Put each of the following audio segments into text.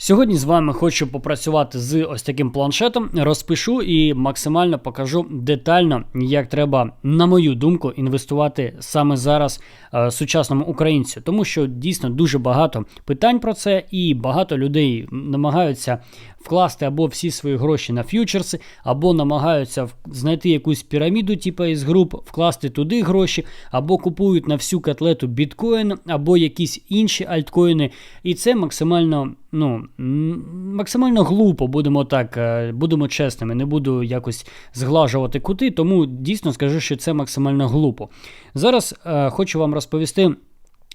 Сьогодні з вами хочу попрацювати з ось таким планшетом, розпишу і максимально покажу детально, як треба, на мою думку, інвестувати саме зараз е, сучасному українцю, тому що дійсно дуже багато питань про це, і багато людей намагаються вкласти або всі свої гроші на ф'ючерси, або намагаються знайти якусь піраміду, типу із груп, вкласти туди гроші, або купують на всю котлету біткоін, або якісь інші альткоїни. І це максимально ну, максимально глупо, будемо так, е, будемо чесними, не буду якось зглажувати кути, тому дійсно скажу, що це максимально глупо. Зараз е, хочу вам розповісти.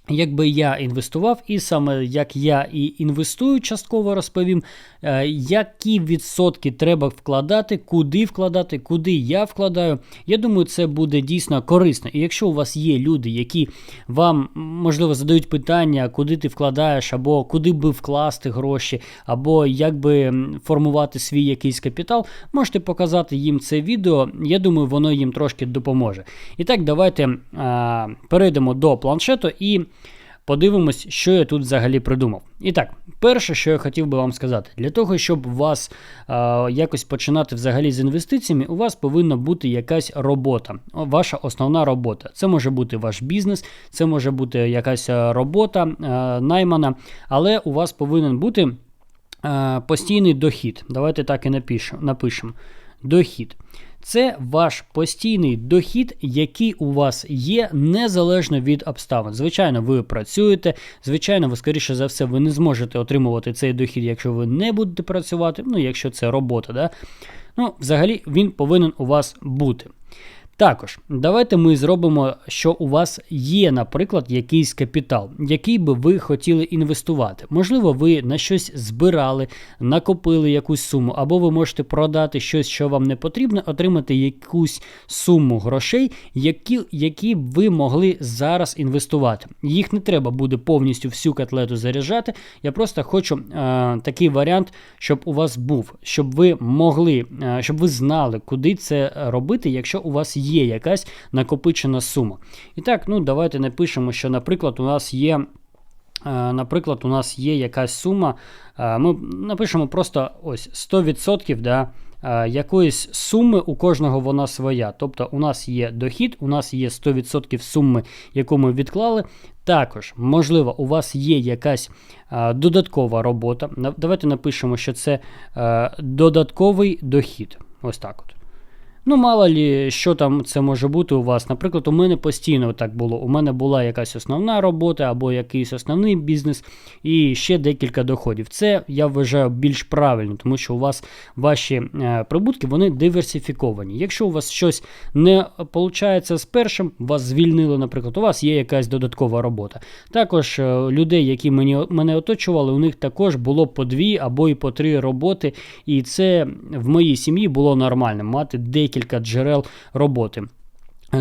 Якби я інвестував, і саме як я і інвестую, частково розповім, е, які відсотки треба вкладати, куди вкладати, куди я вкладаю. Я думаю, це буде дійсно корисно. І якщо у вас є люди, які вам можливо задають питання, куди ти вкладаєш, або куди би вкласти гроші, або як би формувати свій якийсь капітал, можете показати їм це відео. Я думаю, воно їм трошки допоможе. І так, давайте а, перейдемо до планшету і. Подивимось, що я тут взагалі придумав. І так, перше, що я хотів би вам сказати, для того, щоб вас е, якось починати взагалі з інвестиціями, у вас повинна бути якась робота, ваша основна робота. Це може бути ваш бізнес, це може бути якась робота е, наймана, але у вас повинен бути е, постійний дохід. Давайте так і напишемо. Дохід. Це ваш постійний дохід, який у вас є незалежно від обставин. Звичайно, ви працюєте, звичайно, ви, скоріше за все, ви не зможете отримувати цей дохід, якщо ви не будете працювати, ну, якщо це робота. Да? Ну, Взагалі він повинен у вас бути. Також давайте ми зробимо, що у вас є, наприклад, якийсь капітал, який би ви хотіли інвестувати. Можливо, ви на щось збирали, накопили якусь суму, або ви можете продати щось, що вам не потрібно, отримати якусь суму грошей, які які б ви могли зараз інвестувати. Їх не треба буде повністю всю котлету заряджати. Я просто хочу е, такий варіант, щоб у вас був, щоб ви могли, е, щоб ви знали, куди це робити, якщо у вас є є якась накопичена сума. І так, ну давайте напишемо, що, наприклад, у нас є. Е, наприклад, у нас є якась сума, е, ми напишемо просто ось 100% да, е, якоїсь суми у кожного вона своя. Тобто у нас є дохід, у нас є 100% суми, яку ми відклали. Також, можливо, у вас є якась додаткова робота. Давайте напишемо, що це додатковий дохід. Ось так от. Ну, мало лі, що там це може бути у вас. Наприклад, у мене постійно так було. У мене була якась основна робота або якийсь основний бізнес і ще декілька доходів. Це я вважаю більш правильно, тому що у вас ваші е, прибутки вони диверсифіковані. Якщо у вас щось не виходить з першим, вас звільнили, наприклад, у вас є якась додаткова робота. Також е, людей, які мені, мене оточували, у них також було по дві або і по три роботи. І це в моїй сім'ї було нормально мати декілька декілька джерел роботи.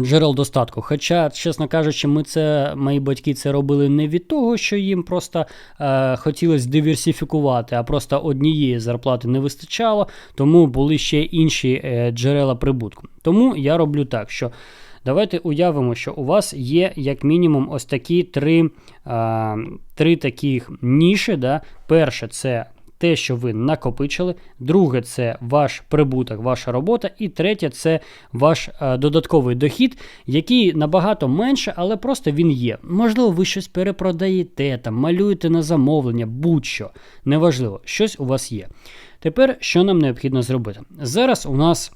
Джерел достатку. Хоча, чесно кажучи, ми це, мої батьки це робили не від того, що їм просто е, хотілося диверсифікувати, а просто однієї зарплати не вистачало, тому були ще інші е, джерела прибутку. Тому я роблю так, що давайте уявимо, що у вас є як мінімум ось такі три е, три таких ніші. Да? Перше, це те, що ви накопичили. Друге, це ваш прибуток, ваша робота. І третє це ваш е, додатковий дохід, який набагато менше, але просто він є. Можливо, ви щось перепродаєте, там, малюєте на замовлення, будь-що. Неважливо, щось у вас є. Тепер що нам необхідно зробити? Зараз у нас.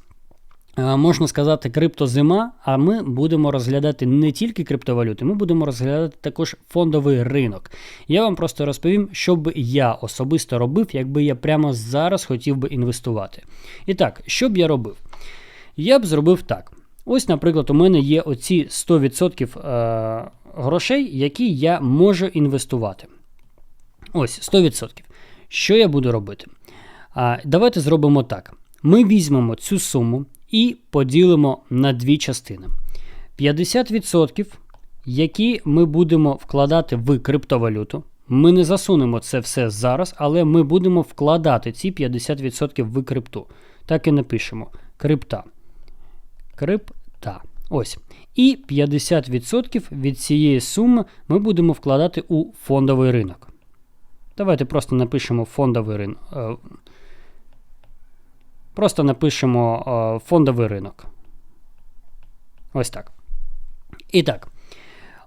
Е, можна сказати, криптозима, а ми будемо розглядати не тільки криптовалюти, ми будемо розглядати також фондовий ринок. Я вам просто розповім, що би я особисто робив, якби я прямо зараз хотів би інвестувати. І так, що б я робив? Я б зробив так. Ось, наприклад, у мене є оці 100% е, грошей, які я можу інвестувати. Ось 100%. Що я буду робити? Давайте зробимо так. Ми візьмемо цю суму і поділимо на дві частини. 50%, які ми будемо вкладати в криптовалюту. Ми не засунемо це все зараз, але ми будемо вкладати ці 50% в крипту. Так і напишемо: крипта. Крипта. Ось. І 50% від цієї суми ми будемо вкладати у фондовий ринок. Давайте просто напишемо фондовий ринок. Просто напишемо е, фондовий ринок. Ось так. І так.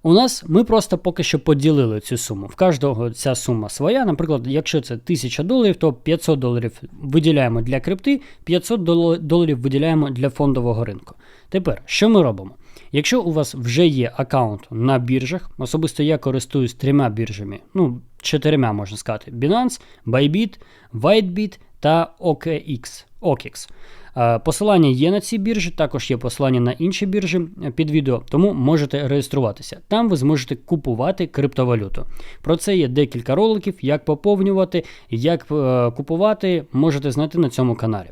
У нас ми просто поки що поділили цю суму. В кожного ця сума своя. Наприклад, якщо це 1000 доларів, то 500 доларів виділяємо для крипти, 500 доларів виділяємо для фондового ринку. Тепер, що ми робимо? Якщо у вас вже є аккаунт на біржах, особисто я користуюсь трьома біржами, ну, чотирма можна сказати: Binance, Bybit, WhiteBit та OKX. OKX. Е, посилання є на ці біржі, також є посилання на інші біржі е, під відео, тому можете реєструватися. Там ви зможете купувати криптовалюту. Про це є декілька роликів, як поповнювати, як е, купувати, можете знайти на цьому каналі.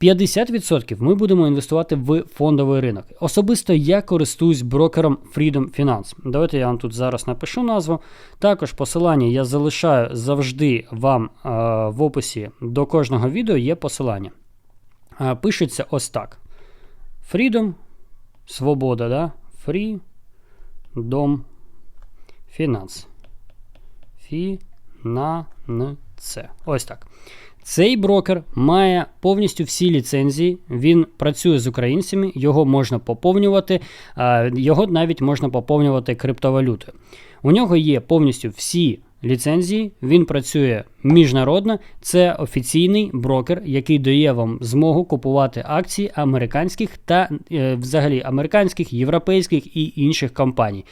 50% ми будемо інвестувати в фондовий ринок. Особисто я користуюсь брокером Freedom Finance. Давайте я вам тут зараз напишу назву. Також посилання я залишаю завжди вам е, в описі до кожного відео є посилання. Е, пишеться ось так: Freedom, свобода, да? Freedom Finance. Фінанце. Ось так. Цей брокер має повністю всі ліцензії, він працює з українцями, його можна поповнювати, його навіть можна поповнювати криптовалютою. У нього є повністю всі ліцензії, він працює міжнародно. Це офіційний брокер, який дає вам змогу купувати акції американських та е, взагалі американських, європейських і інших компаній.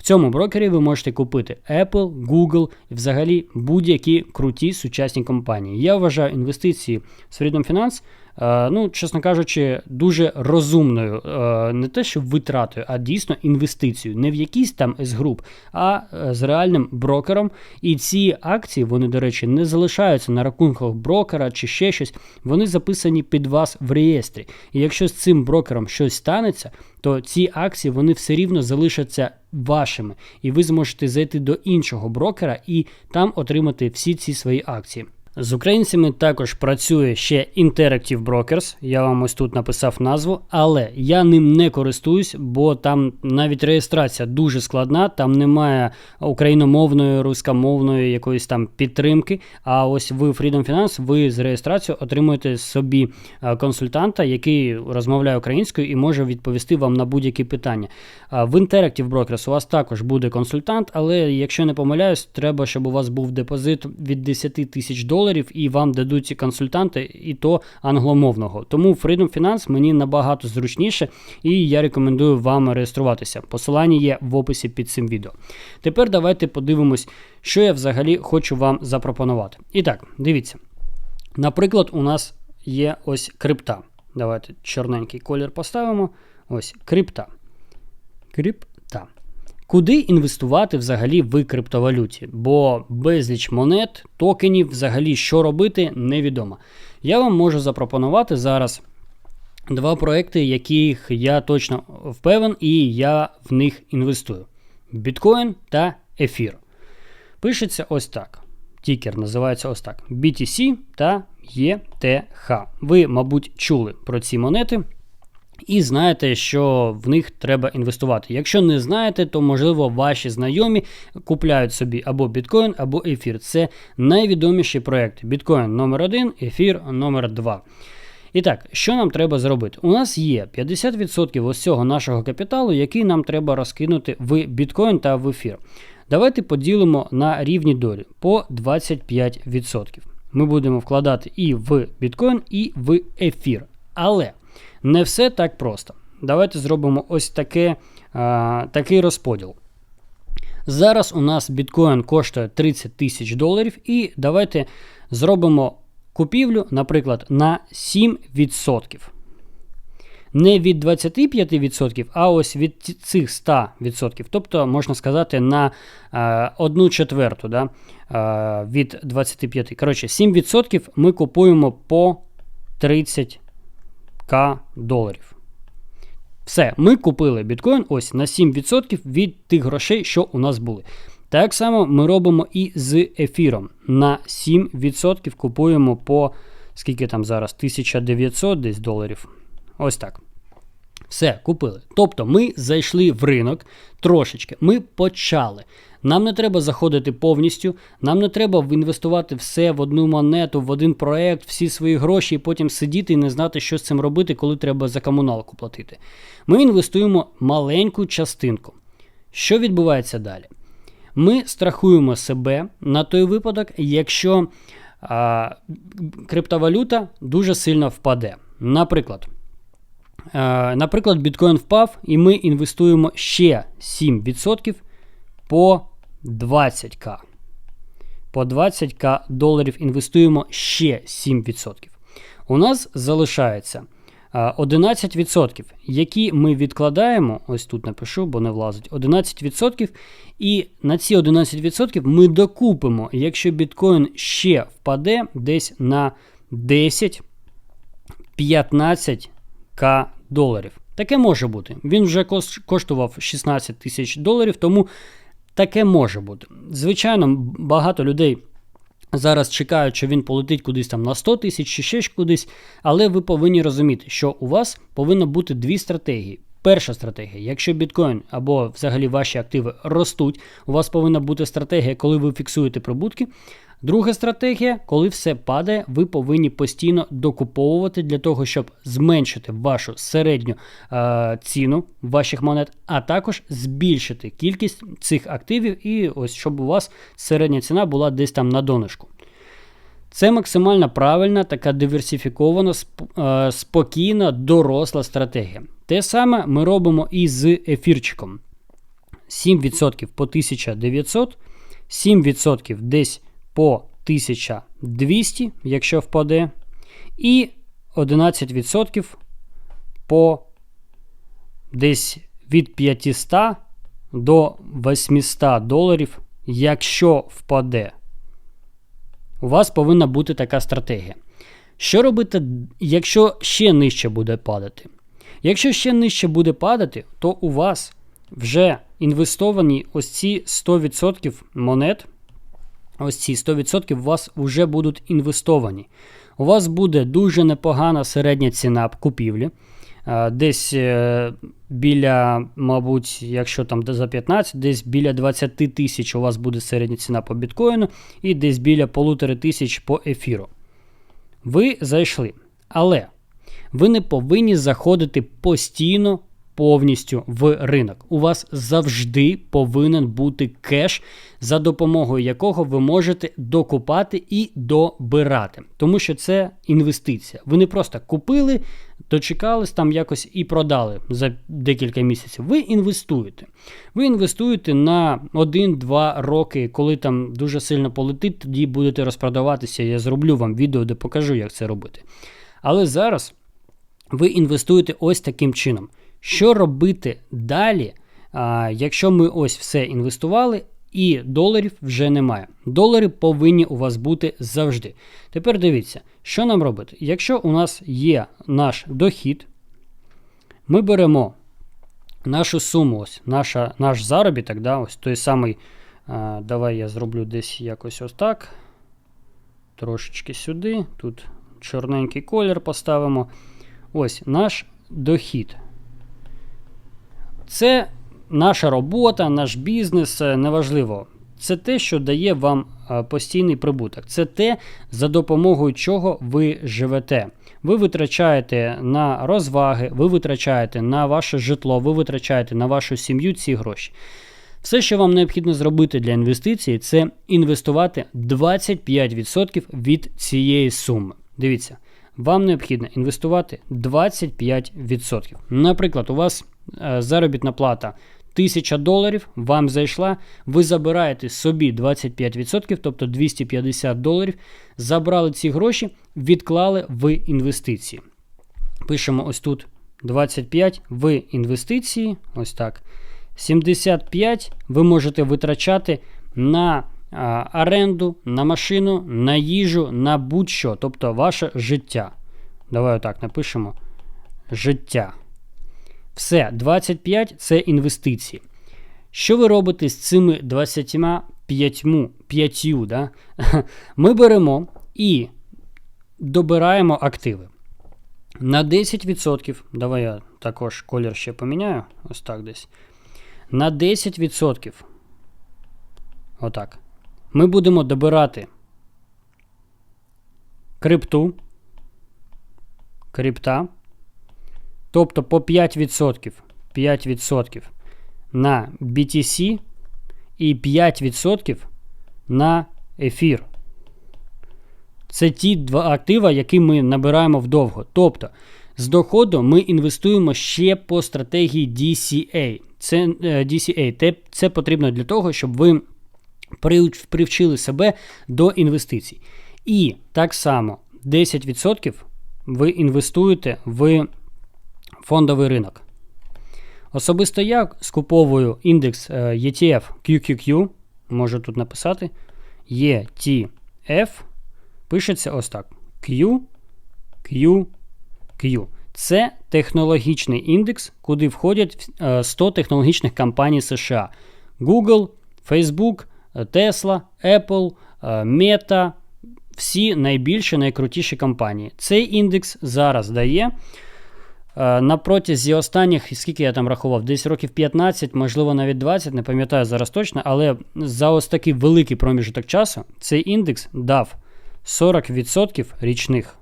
В цьому брокері ви можете купити Apple, Google і взагалі будь-які круті сучасні компанії. Я вважаю інвестиції з Freedom Finance ну, чесно кажучи, дуже розумною, е, не те, що витратою, а дійсно інвестицію. Не в якийсь там S-груп, а е, з реальним брокером. І ці акції, вони, до речі, не залишаються на рахунках брокера чи ще щось. Вони записані під вас в реєстрі. І якщо з цим брокером щось станеться, то ці акції вони все рівно залишаться вашими. І ви зможете зайти до іншого брокера і там отримати всі ці свої акції. З українцями також працює ще Interactive Brokers, я вам ось тут написав назву, але я ним не користуюсь, бо там навіть реєстрація дуже складна, там немає україномовної, рускомовної якоїсь там підтримки. А ось ви Freedom Finance, ви з реєстрацією отримуєте собі е, консультанта, який розмовляє українською і може відповісти вам на будь-які питання. В Interactive Brokers у вас також буде консультант, але якщо не помиляюсь, треба, щоб у вас був депозит від 10 тисяч доларів доларів і вам дадуть ці консультанти, і то англомовного. Тому Freedom Finance мені набагато зручніше, і я рекомендую вам реєструватися. Посилання є в описі під цим відео. Тепер давайте подивимось, що я взагалі хочу вам запропонувати. І так, дивіться. Наприклад, у нас є ось крипта. Давайте чорненький колір поставимо. Ось крипта. Крипта. Куди інвестувати взагалі в криптовалюті? Бо безліч монет, токенів, взагалі що робити, невідомо. Я вам можу запропонувати зараз два проекти, яких я точно впевнен, і я в них інвестую: біткоін та ефір. Пишеться ось так. Тікер називається ось так: BTC та ETH. Ви, мабуть, чули про ці монети. І знаєте, що в них треба інвестувати. Якщо не знаєте, то можливо ваші знайомі купляють собі або біткоін, або ефір. Це найвідоміші проекти. Біткоін номер 1 ефір номер 2 І так, що нам треба зробити? У нас є 50% ось цього нашого капіталу, який нам треба розкинути в біткоін та в ефір. Давайте поділимо на рівні долі по 25%. Ми будемо вкладати і в біткоін, і в ефір. Але не все так просто. Давайте зробимо ось таке, а, такий розподіл. Зараз у нас біткоін коштує 30 тисяч доларів, і давайте зробимо купівлю, наприклад, на 7%. Не від 25%, а ось від цих 100%. Тобто, можна сказати, на а, 1 четверту да, а, від 25%. Коротше, 7% ми купуємо по 30 к доларів. Все, ми купили біткоін ось на 7% від тих грошей, що у нас були. Так само ми робимо і з ефіром. На 7% купуємо по скільки там зараз? 1900 десь доларів. Ось так. Все, купили. Тобто ми зайшли в ринок трошечки, ми почали. Нам не треба заходити повністю, нам не треба інвестувати все в одну монету, в один проект, всі свої гроші, і потім сидіти і не знати, що з цим робити, коли треба за комуналку платити. Ми інвестуємо маленьку частинку. Що відбувається далі? Ми страхуємо себе на той випадок, якщо а, криптовалюта дуже сильно впаде. Наприклад, а, наприклад, біткоін впав, і ми інвестуємо ще 7% по 20к. По 20к доларів інвестуємо ще 7%. У нас залишається 11%, які ми відкладаємо, ось тут напишу, бо не влазить, 11%. І на ці 11% ми докупимо, якщо біткоін ще впаде десь на 10-15к доларів. Таке може бути. Він вже коштував 16 тисяч доларів, тому таке може бути. Звичайно, багато людей. Зараз чекають, що він полетить кудись там на 100 тисяч чи ще кудись, але ви повинні розуміти, що у вас повинно бути дві стратегії. Перша стратегія, якщо біткоін або взагалі ваші активи ростуть, у вас повинна бути стратегія, коли ви фіксуєте прибутки. Друга стратегія, коли все падає, ви повинні постійно докуповувати для того, щоб зменшити вашу середню е, ціну ваших монет, а також збільшити кількість цих активів, і ось щоб у вас середня ціна була десь там на донышку. Це максимально правильна, така диверсифікована, е, спокійна, доросла стратегія. Те саме ми робимо і з ефірчиком. 7% по 1900, 7% десь по 1200, якщо впаде, і 11% по десь від 500 до 800 доларів, якщо впаде. У вас повинна бути така стратегія. Що робити, якщо ще нижче буде падати? Якщо ще нижче буде падати, то у вас вже інвестовані ось ці 100% монет. Ось ці 100% у вас вже будуть інвестовані. У вас буде дуже непогана середня ціна купівлі. Десь е, біля, мабуть, якщо там за 15, десь біля 20 тисяч у вас буде середня ціна по біткоїну, і десь біля полутори тисяч по ефіру. Ви зайшли. Але ви не повинні заходити постійно повністю в ринок. У вас завжди повинен бути кеш, за допомогою якого ви можете докупати і добирати. Тому що це інвестиція. Ви не просто купили, дочекались там якось і продали за декілька місяців. Ви інвестуєте. Ви інвестуєте на 1-2 роки, коли там дуже сильно полетить, тоді будете розпродаватися. Я зроблю вам відео, де покажу, як це робити. Але зараз ви інвестуєте ось таким чином. Що робити далі, а, якщо ми ось все інвестували, і доларів вже немає. Долари повинні у вас бути завжди. Тепер дивіться, що нам робити? Якщо у нас є наш дохід, ми беремо нашу суму, ось наша, наш заробіток, да, ось той самий. А, Давай я зроблю десь якось ось так. Трошечки сюди. Тут чорненький колір поставимо. Ось наш дохід. Це наша робота, наш бізнес, е, неважливо. Це те, що дає вам е, постійний прибуток. Це те, за допомогою чого ви живете. Ви витрачаєте на розваги, ви витрачаєте на ваше житло, ви витрачаєте на вашу сім'ю ці гроші. Все, що вам необхідно зробити для інвестицій, це інвестувати 25% від цієї суми. Дивіться, вам необхідно інвестувати 25%. Наприклад, у вас Е, заробітна плата 1000 доларів, вам зайшла, ви забираєте собі 25%, тобто 250 доларів, забрали ці гроші, відклали в інвестиції. Пишемо ось тут 25 в інвестиції. Ось так. 75 ви можете витрачати на оренду, на машину, на їжу, на будь-що, тобто ваше життя. Давай отак напишемо життя. Все, 25 це інвестиції. Що ви робите з цими 25 5, да? Ми беремо і добираємо активи. На 10%, давай я також колір ще поміняю, ось так десь. На 10% Отак. Ми будемо добирати крипту, крипта, тобто по 5%, 5% на BTC і 5% на ефір. Це ті два актива, які ми набираємо вдовго. Тобто, з доходу ми інвестуємо ще по стратегії DCA. Це е, DCA. Це потрібно для того, щоб ви привчили себе до інвестицій. І так само 10% ви інвестуєте в фондовий ринок. Особисто я скуповую індекс е, ETF QQQ, можу тут написати ETF, пишеться ось так: Q. Це технологічний індекс, куди входять 100 е, технологічних компаній США: Google, Facebook, Tesla, Apple, е, Meta, всі найбільші, найкрутіші компанії. Цей індекс зараз дає. Е, на протязі останніх, скільки я там рахував, десь років 15, можливо, навіть 20, не пам'ятаю зараз точно, але за ось такий великий проміжок часу цей індекс дав 40% річних.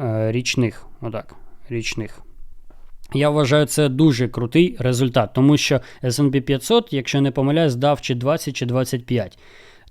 Е, річних, отак, річних. Я вважаю, це дуже крутий результат, тому що SP 500, якщо не помиляюсь, дав чи 20 чи 25.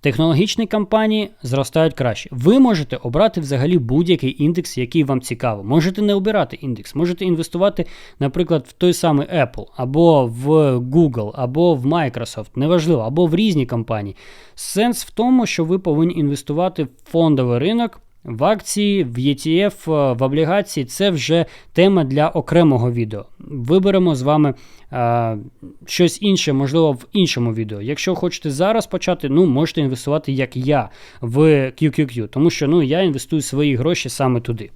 Технологічні компанії зростають краще. Ви можете обрати взагалі будь-який індекс, який вам цікаво. Можете не обирати індекс, можете інвестувати, наприклад, в той самий Apple, або в Google, або в Microsoft, неважливо, або в різні компанії. Сенс в тому, що ви повинні інвестувати в фондовий ринок. В акції, в ETF, е, в облігації це вже тема для окремого відео. Виберемо з вами а, щось інше, можливо, в іншому відео. Якщо хочете зараз почати, ну можете інвестувати, як я, в QQQ, тому що ну, я інвестую свої гроші саме туди.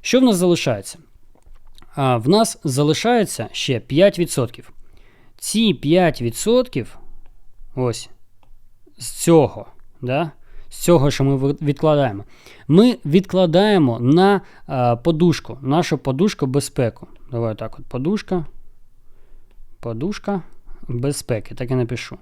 Що в нас залишається? А, В нас залишається ще 5%. Ці 5% ось з цього. да, з цього, що ми відкладаємо, ми відкладаємо на а, подушку, нашу подушку безпеку. Давай так от подушка. Подушка безпеки. Так і напишу.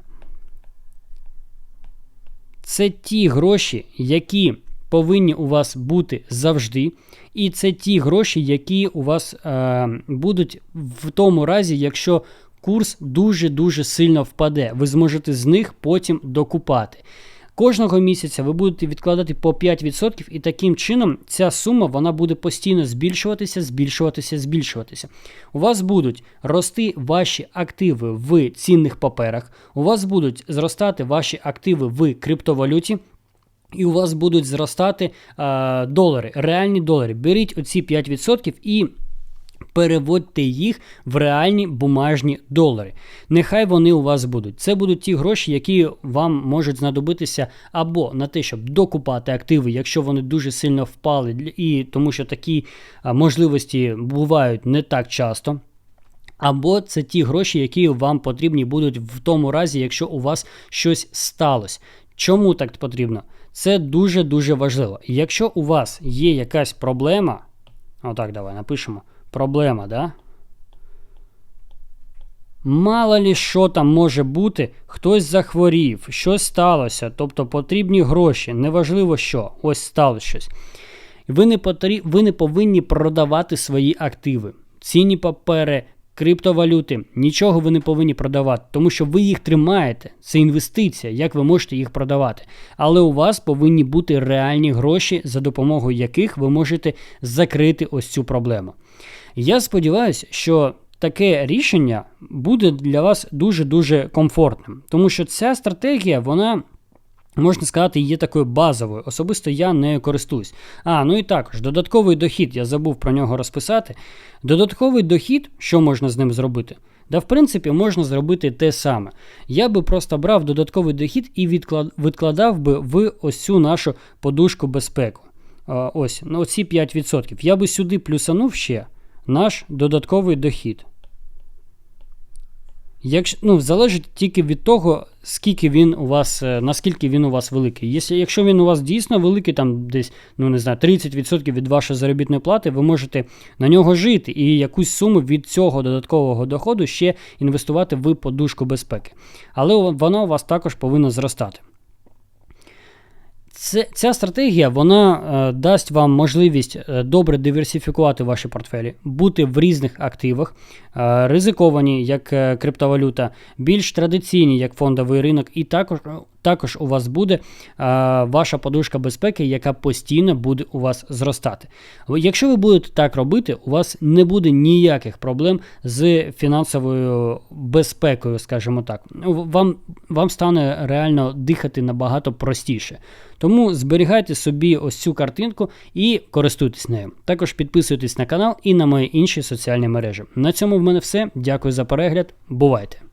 Це ті гроші, які повинні у вас бути завжди. І це ті гроші, які у вас е, будуть в тому разі, якщо курс дуже-дуже сильно впаде. Ви зможете з них потім докупати. Кожного місяця ви будете відкладати по 5%, і таким чином ця сума вона буде постійно збільшуватися, збільшуватися, збільшуватися. У вас будуть рости ваші активи в цінних паперах, у вас будуть зростати ваші активи в криптовалюті. І у вас будуть зростати а, долари, реальні долари. Беріть оці 5% і переводьте їх в реальні бумажні долари. Нехай вони у вас будуть. Це будуть ті гроші, які вам можуть знадобитися або на те, щоб докупати активи, якщо вони дуже сильно впали, і тому що такі можливості бувають не так часто. Або це ті гроші, які вам потрібні будуть в тому разі, якщо у вас щось сталося. Чому так потрібно? Це дуже-дуже важливо. Якщо у вас є якась проблема, отак, давай напишемо проблема, да? Мало лі що там може бути, хтось захворів, щось сталося, тобто потрібні гроші, неважливо що, ось сталося щось. Ви не, потріб... ви не повинні продавати свої активи, цінні папери, криптовалюти, нічого ви не повинні продавати, тому що ви їх тримаєте. Це інвестиція, як ви можете їх продавати. Але у вас повинні бути реальні гроші, за допомогою яких ви можете закрити ось цю проблему. Я сподіваюся, що таке рішення буде для вас дуже-дуже комфортним, тому що ця стратегія, вона. Можна сказати, є такою базовою. Особисто я не користуюсь. А, ну і також додатковий дохід, я забув про нього розписати. Додатковий дохід, що можна з ним зробити? Да, в принципі, можна зробити те саме. Я би просто брав додатковий дохід і відкладав би в ось цю нашу подушку безпеку. Ось, ну оці 5%. Я би сюди плюсанув ще наш додатковий дохід. Якщо ну залежить тільки від того, скільки він у вас, е, наскільки він у вас великий. Якщо, якщо він у вас дійсно великий, там десь ну не знаю, 30% від вашої заробітної плати, ви можете на нього жити і якусь суму від цього додаткового доходу ще інвестувати в подушку безпеки. Але вона у вас також повинна зростати. Це, Ця стратегія вона е, дасть вам можливість е, добре диверсифікувати ваші портфелі, бути в різних активах, е, ризиковані, як е, криптовалюта, більш традиційні, як фондовий ринок, і також також у вас буде а, ваша подушка безпеки, яка постійно буде у вас зростати. Якщо ви будете так робити, у вас не буде ніяких проблем з фінансовою безпекою, скажімо так. Вам, Вам стане реально дихати набагато простіше. Тому зберігайте собі ось цю картинку і користуйтесь нею. Також підписуйтесь на канал і на мої інші соціальні мережі. На цьому в мене все. Дякую за перегляд. Бувайте!